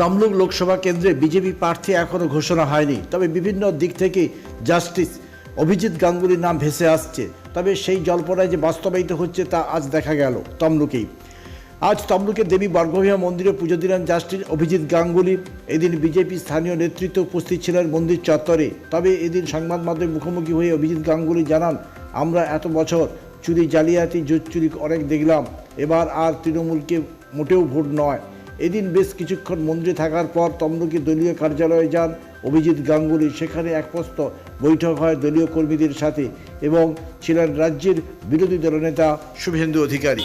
তমলুক লোকসভা কেন্দ্রে বিজেপি প্রার্থী এখনও ঘোষণা হয়নি। তবে বিভিন্ন দিক থেকে জাস্টিস অভিজিৎ গাঙ্গুলির নাম ভেসে আসছে। তবে সেই জল্পনায় যে বাস্তবায়িত হচ্ছে তা আজ দেখা গেল তমলুকেই। আজ তমলুকের দেবী বর্গভীমা মন্দিরে পুজো দিলেন জাস্টিস অভিজিৎ গাঙ্গুলি। এদিন বিজেপি স্থানীয় নেতৃত্ব উপস্থিত ছিলেন মন্দির চত্বরে। তবে এদিন সংবাদ মাধ্যমে মুখোমুখি হয়ে অভিজিৎ গাঙ্গুলি জানান, আমরা এত বছর চুরি, জালিয়াতি, জুট চুরি অনেক দেখলাম। এবার আর তৃণমূলকে মোটেও ভোট নয়। এদিন বেশ কিছুক্ষণ মন্ত্রী থাকার পর তমলুকে দলীয় কার্যালয়ে যান অভিজিৎ গাঙ্গুলি। সেখানে একপ্রস্ত বৈঠক হয় দলীয় কর্মীদের সাথে এবং ছিলেন রাজ্যের বিরোধী দলনেতা শুভেন্দু অধিকারী।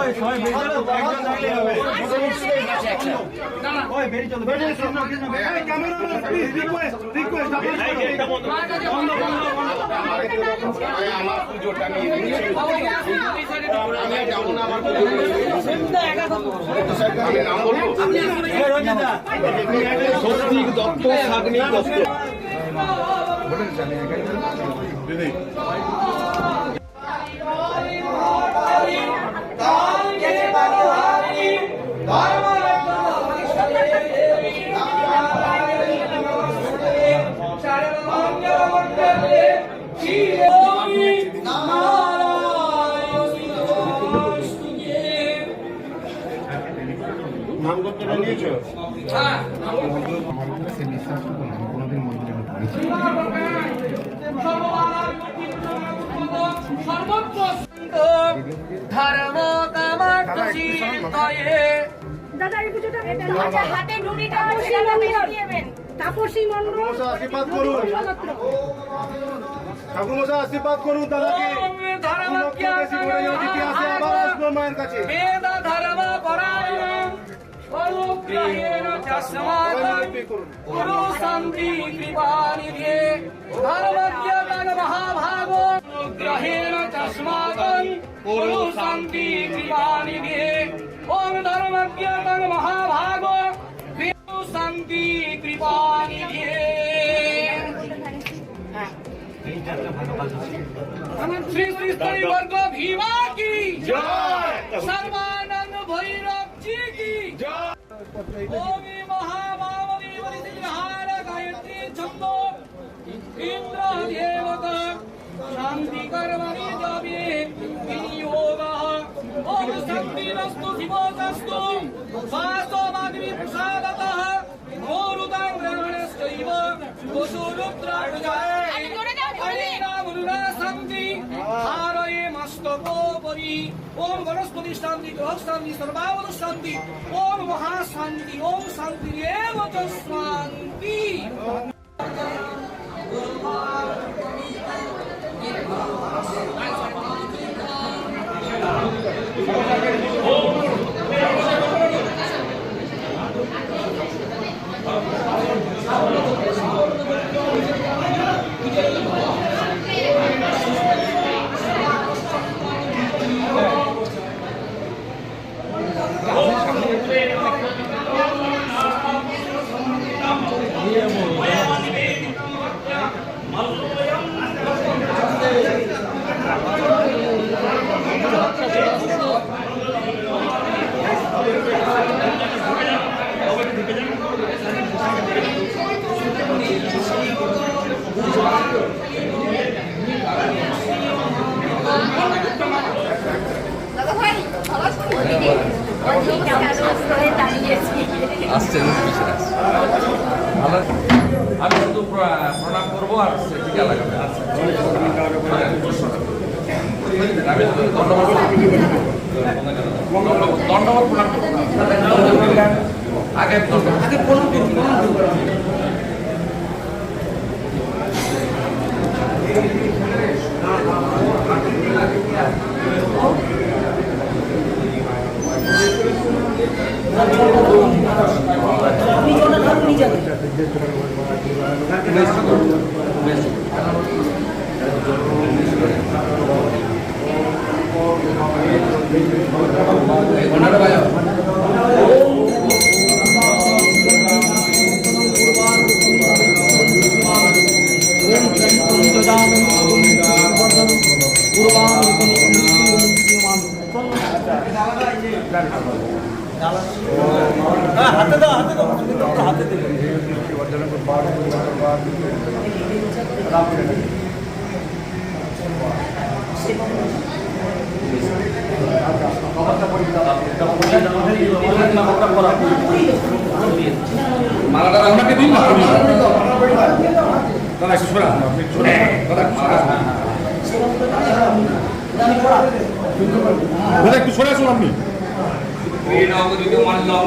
তুলে নিন স্যারকে ডেকে না স্যারকে ডেকে না নামগোত্রটা নিয়েছো? ধর্ম কামার দাদা এই পুজোটা আচ্ছা হাতে নুড়িটা তাপসী মন্ডল তাপসী মন্ডল আশীর্বাদ করুন। ঠাকুর মশা আশীর্বাদ করুন দাদাকে। ধর্ম আবার আসব মায়ের কাছে। অনুগ্রহেণ চস্মাৎ গুরু শান্তি কৃপানিধে ধর্মজ্ঞান মহাভাগ অনুগ্রহেণ চস্মাৎ গুরু শান্তি কৃপানিধে ওম ধর্মজ্ঞান মহাভাগ গুরু শান্তি কৃপানিধে শ্রী শ্রী স্তরী বর্গ ভীমা কি জয় সর্বানন্দ ভৈরব জি কি জয় ওমি মহামামনি বলিসিংহার গায়ত্রী ছন্দ ইন্দ্র মস্তকোপরি ওম বনস্পতি শান্তি গ্রহ শান্তি সর্বাবদ শান্তি। ওম মহাশান্তি ওম শান্তি শান্তি। আসছে নোটিফিকেশন আসছে। ভালো। আমি শুধু প্র- প্রণাম করব আর টিকা লাগাবো দণ্ডবত প্রণাম আগে আগে প্রণাম করুন প্রণাম মালাটা আপনাকে দিন না দাদা একটু শোনা আপনি দাদা একটু শোনা শোন আপনি মানলাম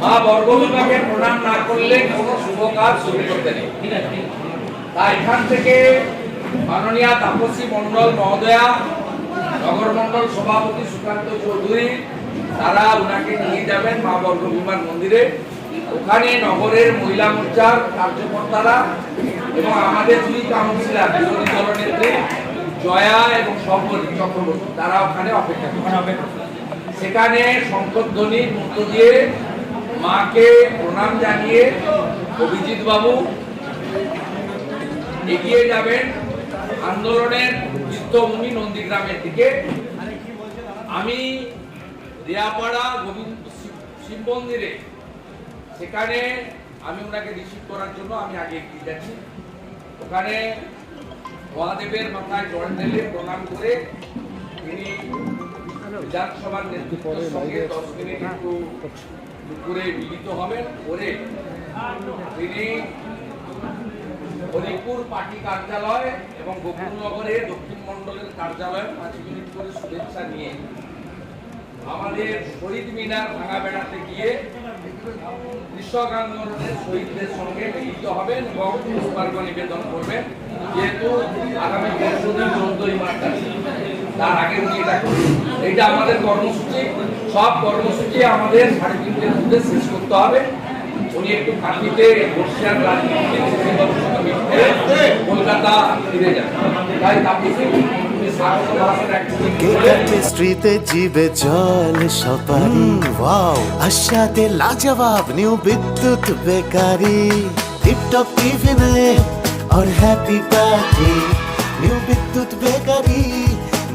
মা বর্গ বিমাকে প্রণাম না করলে কোনো শুভ কাজ শুরু করতে নেই। তাই এখান থেকে মাননীয় তাপসী মণ্ডল মহোদয়া নগর মণ্ডল সভাপতি সুকান্ত চৌধুরী, তারা ওনাকে নিয়ে যাবেন মা বর্গ বিমান মন্দিরে। ওখানে নগরের মহিলা মোর্চার কার্যকর্তারা এবং আমাদের দুই কাউন্সিলর বিরোধী দলনেত্রী, জয়া এবং সম্পর্ক চক্রবর্তী, তারা ওখানে অপেক্ষা করবে সেখানে শঙ্করধ্বনির মধ্য দিয়ে মাকে প্রণাম জানিয়ে অভিজিৎ বাবু এগিয়ে যাবেন আন্দোলনের তীর্থভূমি নন্দীগ্রামের দিকে। আমি রিয়াপাড়া গোবিন্দ শিব মন্দিরে, সেখানে আমি ওনাকে রিসিভ করার জন্য আমি আগে এগিয়ে যাচ্ছি। ওখানে মহাদেবের মাথায় জল ঢেলে প্রণাম করে তিনি বিধানসভার নেতৃত্বের সঙ্গে দশ মিনিট একটু দুপুরে মিলিত হবেন। করে তিনি হরিপুর পার্টি কার্যালয় এবং গোকুলনগরে দক্ষিণ মন্ডলের কার্যালয়ে পাঁচ মিনিট করে শুভেচ্ছা নিয়ে আমাদের শহীদ মিনার ভাঙা বেড়াতে গিয়ে কৃষক আন্দোলনের শহীদদের সঙ্গে মিলিত হবেন এবং পুষ্পার্ঘ নিবেদন করবেন। যেহেতু আগামী পরশু দিন চোদ্দই মার্চ আছে। তার আগে উনি এটা করবেন এটা আমাদের কর্মসূচি সব কর্মসূচি আমাদের সাড়ে তিনটের মধ্যে শেষ করতে হবে উনি একটু কাঁদিতে বর্ষিয়ান রাজনীতি কলকাতা ফিরে যান তাই তাপসী উনি স্বাগত ভাষণ এক কেকাতে স্ট্রিতে জিবে জল সপারি ওয়াও আশাতে লাজবাব নিউ বিদ্যুৎ বেকারি টিপটপ টিফিনে और happy party new Bidyut bakery